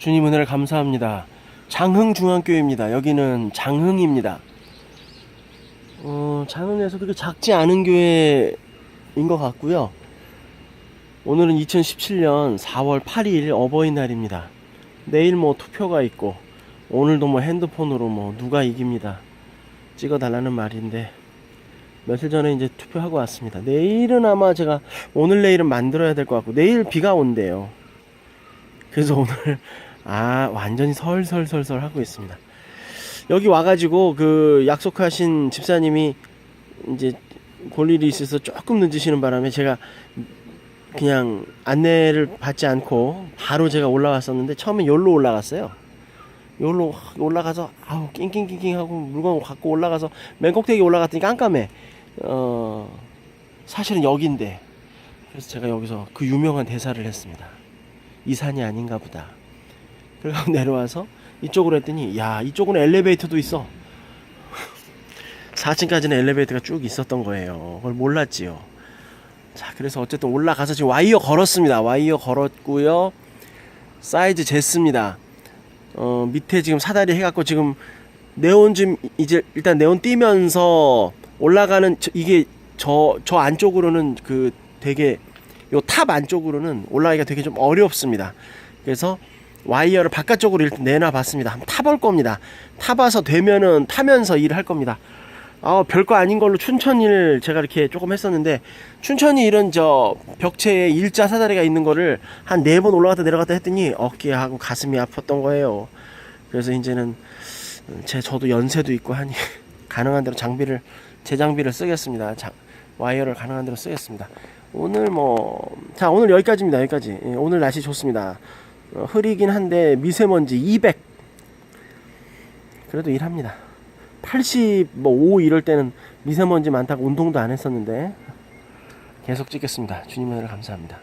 주님 은혜를 감사합니다. 장흥중앙교회입니다. 여기는 장흥입니다. 어, 장흥에서 그렇게 작지 않은 교회인 것 같고요. 오늘은 2017년 4월 8일 어버이날입니다. 내일 뭐 투표가 있고 오늘도 뭐 핸드폰으로 뭐 누가 이깁니다. 찍어달라는 말인데 며칠 전에 이제 투표하고 왔습니다. 내일은 아마 제가 오늘 내일은 만들어야 될 것 같고 내일 비가 온대요. 그래서 오늘 아 완전히 설설설설 하고 있습니다. 여기 와가지고 그 약속하신 집사님이 이제 볼 일이 있어서 조금 늦으시는 바람에 제가 그냥 안내를 받지 않고 바로 제가 올라왔었는데 처음에 여기로 올라갔어요. 여기로 올라가서 아우 낑낑낑낑 하고 물건 갖고 올라가서 맨 꼭대기 올라갔더니 깜깜해. 어 사실은 여기인데 그래서 제가 여기서 그 유명한 대사를 했습니다. 이 산이 아닌가 보다. 그리고 내려와서 이쪽으로 했더니 야 이쪽은 엘리베이터도 있어. 4층까지는 엘리베이터가 쭉 있었던 거예요. 그걸 몰랐지요. 자 그래서 어쨌든 올라가서 지금 와이어 걸었습니다. 와이어 걸었고요. 사이즈 쟀습니다. 어 밑에 지금 사다리 해갖고 지금 네온 좀 이제 일단 네온 띄면서 올라가는 저- 이게 저 저 안쪽으로는 그 되게 요 탑 안쪽으로는 올라가기가 되게 좀 어렵습니다. 그래서 와이어를 바깥쪽으로 일단 내놔 봤습니다. 타볼 겁니다. 타봐서 되면은 타면서 일을 할 겁니다. 아, 별거 아닌 걸로 춘천일 제가 이렇게 조금 했었는데 춘천이 이런 저 벽체에 일자 사다리가 있는 거를 한 네 번 올라갔다 내려갔다 했더니 어깨하고 가슴이 아팠던 거예요. 그래서 이제는 제 저도 연세도 있고 하니 가능한 대로 장비를 제 장비를 쓰겠습니다. 자, 와이어를 가능한 대로 쓰겠습니다. 오늘 뭐 자 오늘 여기까지입니다. 여기까지 예, 오늘 날씨 좋습니다. 어, 흐리긴 한데 미세먼지 200 그래도 일합니다. 85 이럴 때는 미세먼지 많다고 운동도 안 했었는데 계속 찍겠습니다. 주님 은혜를 감사합니다.